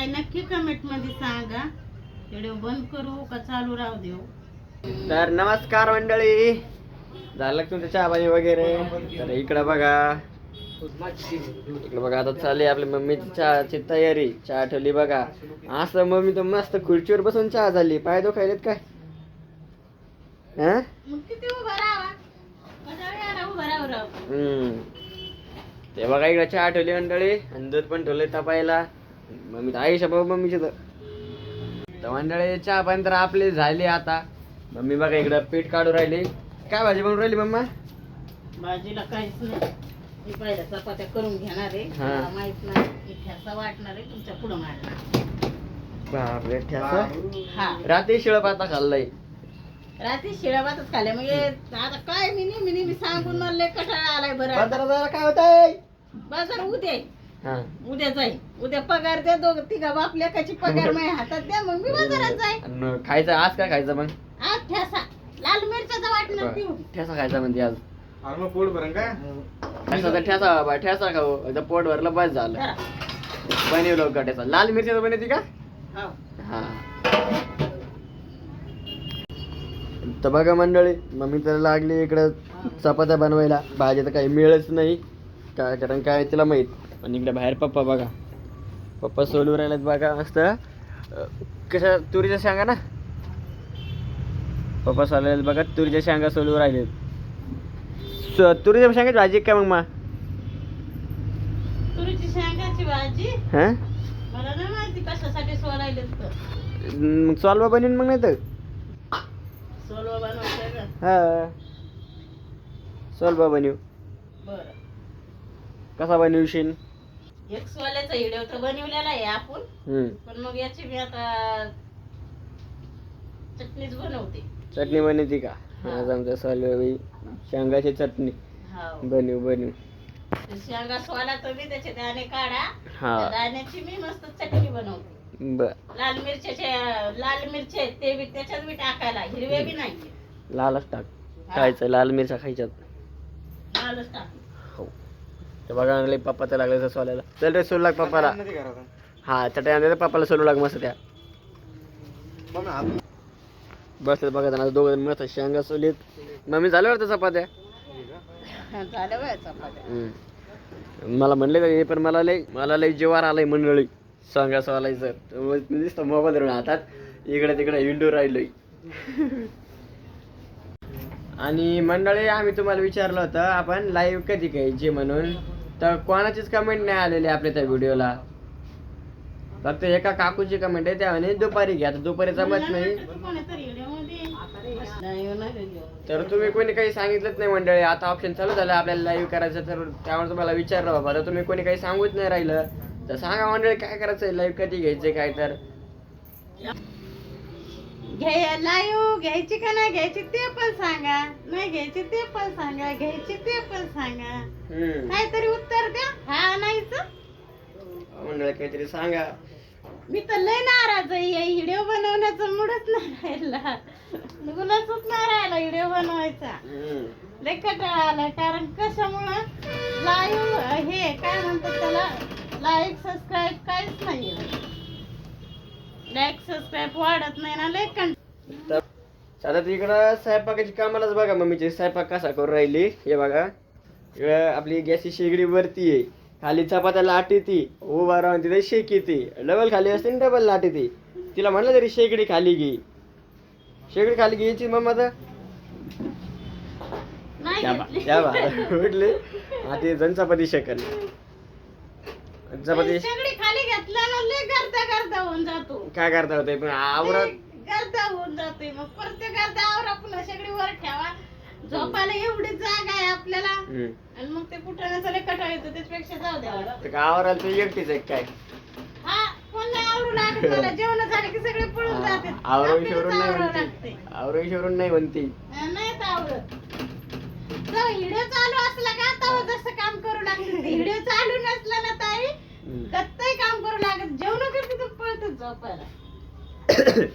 काय नक्की कमेंटमध्ये सांगा. व्हिडिओ बंद करू का चालू राहू देऊ? तर नमस्कार मंडळी. झालं का तुमचं चहा पाणी वगैरे? तर इकडं बघा. इकडं बघा आता चालली आपली मम्मीची चहाची तयारी. चहा ठेवली बघा. असं मम्मी तर मस्त खुर्चीवर बसून चहा झाली. पाय दुखायलेत काय? हा? हम्म. ते बघा इकडे चहा ठेवली मंडळी. आणि दूध पण ठेवलंय तपायला. मम्मी तर आयुष्या बाबा मम्मीची तर. मंडळी चहा पाणी तर आपली झाली आता. मम्मी बघा इकडं पीठ काढू राहिली. काय भाजी बनवून राहिली मम्मा? भाजीला काहीच नाही. मी पहिल्या चपात्या करून घेणार आहे. हा. मला माहीत नाही मी ठेसा वाटणार आहे तुमच्या पुढं मांडणार बापरे ठ्यासा हा. रात्री शिळ पाता खाल्लाय. रात्री शिळा भातच खाल्ल्या. म्हणजे आता काय मी नेहमी नेहमी सांगून मला लय कटाळा आलाय बरं बाजारात जायला काय होतंय? बाजार उद्या आहे. हा. उद्या जाईल उद्या पगार द्या दोघ तिघा बाप लेकाची पगार माझ्या हातात द्या मग मी बाजारात जाईल खायचं आज काय खायचं मग? आज ठेसा. लाल मिरच्याचा वाटणार ठेसा खायचा म्हणते आज. अरे मग पोट भरण का? ठेसा तर ठेसा बाबा ठेसा खाऊ. एकदा पोट भरलं बस झालं. धरा. बनवलं लवकर ठेसा. लाल मिरची बनवती का? हो. हा. तर बघा मंडळी मम्मी तर लागली इकडं चपात्या बनवायला. भाजी तर काही मिळच नाही. काय कारण काय तिला माहीत. आणि इकडे बाहेर पप्पा बघा. पप्पा सोलू राहिलेत बघा मस्त. कशा तुरीच्या शेंगा ना? पप्पा सोलायला बघा तुरीच्या शेंगा सोलू राहिलेत. तुरीच्या शेंगाची भाजी आहे काय मग मा? तुरीची शेंगाची भाजी? हां? मला नाही माहिती कशासाठी सोलायले तर. मग सॉल्वा बनवून मग नाही तर सोलवा बनवायचं हा. सॉल्वा बनवू. बरं. कसा बनवशील? एक सोल्याचा व्हिडिओ तर बनवलेला आहे आपण. पण मग याची मी आता चटणीच बनवते. चटणी बनवती का? हा. आज आमच्या सॉल्वा शेंगाची चटणी. हो. बनवू बनवू. ते शेंगा सोला मी त्याचे दाणे काढा. हा. त्या दाण्याची मी मस्त चटणी बनवते. बर. लाल मिरच्याचे लाल मिरचे ते बी त्याच्यात बी टाकायला. हिरवे बी नाही लालच टाक. खायचं लाल मिरच्या खायच्यात. लालच टाक ते बघा आणले पप्पा तर लागले सोलायला. चल रे सोलू लाग पप्पाला. हा चटणी आणले पप्पाला सोलू लाग मस्त त्या. बसले बघा त्यांना दोघं मस्त शेंगा सोलीत. मम्मी झालं वाटतं चपात्या. मला म्हणले का पण मला लय मला लय जेवार आलंय मंडळी. सांगा त्यामुळे मी दिसतो मोबाईल धरून हातात. इकडे तिकडे हिंडू राहिलोय. आणि मंडळी आम्ही तुम्हाला विचारलं होतं आपण लाईव्ह कधी घ्यायची म्हणून? तर कोणाचीच कमेंट नाही आलेली आपल्या त्या व्हिडिओला फक्त एका काकूची कमेंट आहे त्या म्हणे दुपारी घ्या. तर दुपारी जमत नाही. तर तुम्ही कोणी काही सांगितलंच नाही मंडळी. आता ऑप्शन चालू झालं आपल्याला लाईव्ह करायचं तर त्यामुळे तुम्हाला विचारलं बाबा तर तुम्ही कोणी काही सांगूच नाही राहिलं. तर सांगा मंडळी काय करायचं लाईव्ह कधी घ्यायचं काय तर? घ्याय लाईव्ह घ्यायची का नाही घ्यायची ते पण सांगा. नाही घ्यायची ते पण सांगा घ्यायची ते पण सांगा. हम्म. काहीतरी उत्तर द्या हा नाहीच मंडळी काहीतरी सांगा. मी तर लय नाराज आहे या व्हिडिओ बनवण्याचा मूडच नाही राहिला. गुणाचच नाही राहिला व्हिडिओ बनवायचा. हम्म. लय कंटाळा आला कारण कशामुळं लाईव्ह हे काय म्हणतात त्याला लाईक सबस्क्राईब काहीच नाही लाईक सबस्क्राईब वाढत नाही ना तर आता तिकडं स्वयंपाकाची कामालाच बघा मम्मीची. स्वयंपाक कसा करून राहिली? हे बघा. इकडं आपली गॅसची शेगडी वरती आहे. खाली चपात्या लाटी ती उभा राहून तिथे शेकी ती डबल खाली असते ना डबल लाटी ती तिला म्हणलं तरी शेगडी खाली घे. शेगडी खाली घ्यायची मम्मा घेतली. त्या बा. उठले. आता जण चपाती शेकल सगळी खाली घेतला ना लय गर्दा गर्दा होऊन जातो. काय करता होते पण आवरत लय गर्दा होऊन जाते मग. प्रत्येक गर्दा आवरा पुन्हा सगळी वर ठेवा. झोपायला एवढी जागा आहे आपल्याला. हम्म. आणि मग ते कुठं लय कटाळ येतो त्याच्यापेक्षा जाऊ द्या. तर काय आवरायला तू एकटीच आहे काय? हा कोण नाही आवडू लागत मला जेवण झाले की सगळे पळून जाते आवरून शोरून नाही म्हणते. आवरून नाही म्हणते. नाही तर व्हिडिओ चालू असला का तेव्हा जसं काम करू लागते. व्हिडिओ चालू नसला ना ताई. दत्तही काम करू लागत. जेवण करते तर पळतच झोपायला.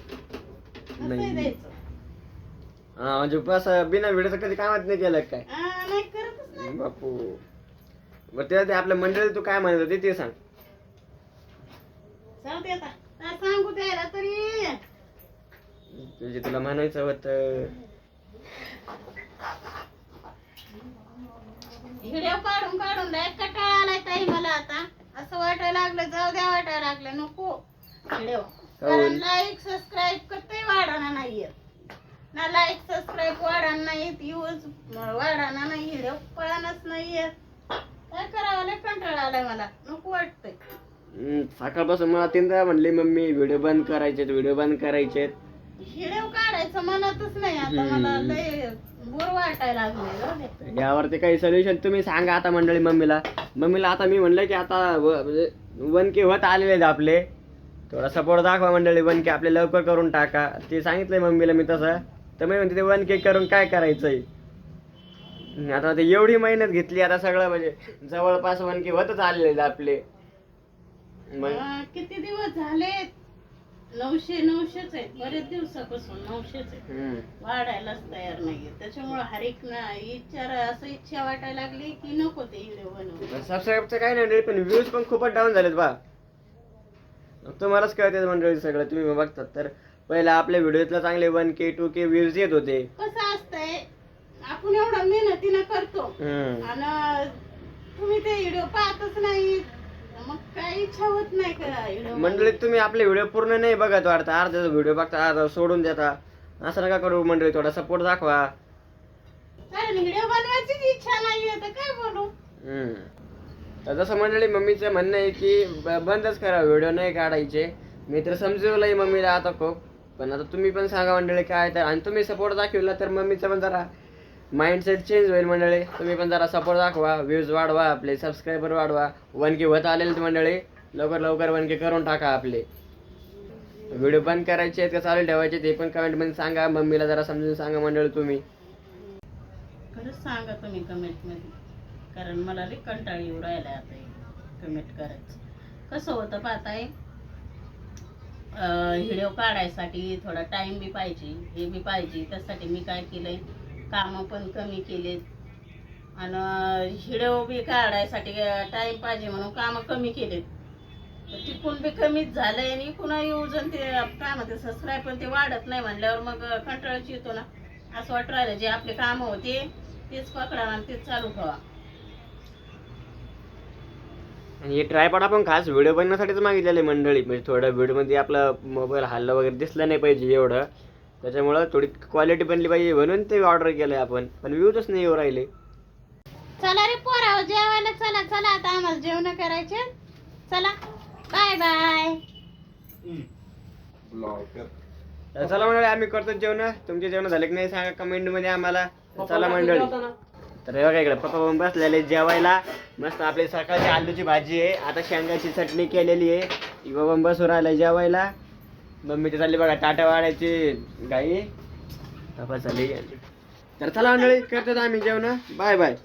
द्यायचं. हा म्हणजे असं बिना व्हिडिओचं कधी कामात नाही केलं काय? नाही करतच नाही. बापू. मग ते ते आपल्या मंडळी तू काय म्हणत होती ते सांग. दे आता. सांगू द्यायला तरी. तुझे तुला म्हणायचं होतं. व्हिडिओ काढून काढून लय कटाळा आलाय ताई मला आता. असं वाटायला लागलं जाऊ द्या वाटायला लागलं नको. व्हिडिओ. कारण लाईक सबस्क्राईब करते वाढाना नाहीये ना लाईक सबस्क्राईब वाढाना नाहीत यूज वाढाना नाही व्हिडिओ पळानच नाहीये काय करावं लय कंटाळा आलाय मला. नको वाटतंय. सकाळपासून मला तीनदा म्हणली मम्मी व्हिडिओ बंद करायचे व्हिडिओ बंद करायचे काढायचं म्हणतच नाही. आता मला लय बोर वाटायला लागले जाऊ दे यावरती काही सोल्युशन तुम्ही सांगा आता मंडळी मम्मीला. मम्मीला आता मी म्हणलं की आता व- म्हणजे वन के होत आलेले आहेत आपले. थोडा सपोर्ट दाखवा मंडळी वन के आपले लवकर करून टाका. ते सांगितलंय मम्मीला मी तसं. तर मी म्हणते ते वन के करून काय करायचंय? आता ते एवढी मेहनत घेतली आता सगळं म्हणजे जवळपास वन के होतच आलेले आहेत आपले. मग अं, किती दिवस झाले नऊशे नऊशेच आहेत. बरेच दिवसापासून नऊशेच आहेत. हम्म. वाढायलाच तयार नाहीये. त्याच्यामुळे हरेक ना इच्छा असं इच्छा वाटायला लागली की नको ते व्हिडिओ बनवू. सबस्क्राईबचं काय नाही पण व्ह्यूज पण खूपच डाऊन झालेत बा. तुम्हालाच कळते मंडळी सगळं तुम्ही बघतात. तर पहिला आपल्या व्हिडिओतला चांगले one K two K views येत होते. कसं असतंय आपण एवढं मेहनतीनं करतो. हम्म. आणि तुम्ही ते व्हिडिओ पाहतच नाही मग काय इच्छा होत नाही का? व्हिडिओ मंडळी तुम्ही आपले व्हिडिओ पूर्ण नाही बघत वाटतं. अर्धा व्हिडिओ बघता अर्धा सोडून देता. असं नका करू मंडळी थोडा सपोर्ट दाखवा. कारण व्हिडिओ बनवायचीच इच्छा नाहीये तर काय बोलू? हम्म. तर जसं मंडळी मम्मीचं म्हणणं आहे की ब- बंदच करा व्हिडिओ नाही काढायचे. मी तर समजवलंय मम्मीला आता खूप. पण आता तुम्ही पण सांगा मंडळी काय तर. आणि तुम्ही सपोर्ट दाखवला तर मम्मीचं पण जरा माइंडसेट चेंज होईल मंडळी. तुम्ही पण जरा सपोर्ट दाखवा व्ह्यूज वाढवा आपले सबस्क्रायबर वाढवा. वन के होत आलेले मंडळी. लवकर लवकर वन के करून टाका आपले. व्हिडिओ बंद करायचे आहेत का? चालू ठेवायचे ते पण कमेंटमध्ये सांगा. मम्मीला जरा समजून सांगा मंडळी तुम्ही. खरंच सांगा तुम्ही कमेंटमध्ये कारण मला लई कंटाळ येऊ राहिला आता कमेंट करायचं. कसं होतं पाहताय व्हिडिओ काढायसाठी थोडा टाइम बी पाहिजे. हे बी पाहिजे. त्यासाठी मी काय केलंय? कामं पण कमी केलेत. आणि व्हिडिओ बी काढायसाठी टाइम पाहिजे म्हणून कामं कमी केलेत. तर तिकून बी कमीच झालंय आणि पुन्हा यूज ते काय म्हणते सबस्क्राईब पण ते वाढत नाही म्हणल्यावर मग कंटाळच येतो ना. असं वाटत राहिलं जे आपले काम होते तेच पकडा आणि तेच चालू ठेवा आणि हे ट्रायपॉड आपण खास व्हिडिओ बनवण्यासाठीच मागितलेले मंडळी. म्हणजे थोडं व्हिडिओमध्ये आपला मोबाईल हल्ला वगैरे दिसला नाही पाहिजे एवढं. त्याच्यामुळं थोडी क्वालिटी बनली पाहिजे म्हणून ते ऑर्डर केलंय आपण. पण व्ह्यूजच नाही येऊ राहिले. चला रे पोराव जेवायला चला चला. आता आम्हाला जेवण करायचे चला. बाय बाय तर चला मंडळी आम्ही करतो जेवण. तुमचे जेवण झाले की नाही सांगा कमेंटमध्ये आम्हाला चला मंडळी. तर हे बघा इकडे पप्पा पण बसलेले जेवायला. मस्त आपली सकाळची आलूची भाजी आहे. आता शेंगाची चटणी केलेली आहे. इवा पण बसून राहिला जेवायला. मम्मी ते चालली बघा टाटा वाढायची. गाई तपास चालली तर चला मंडळी करतो आम्ही जेवण. Bye bye.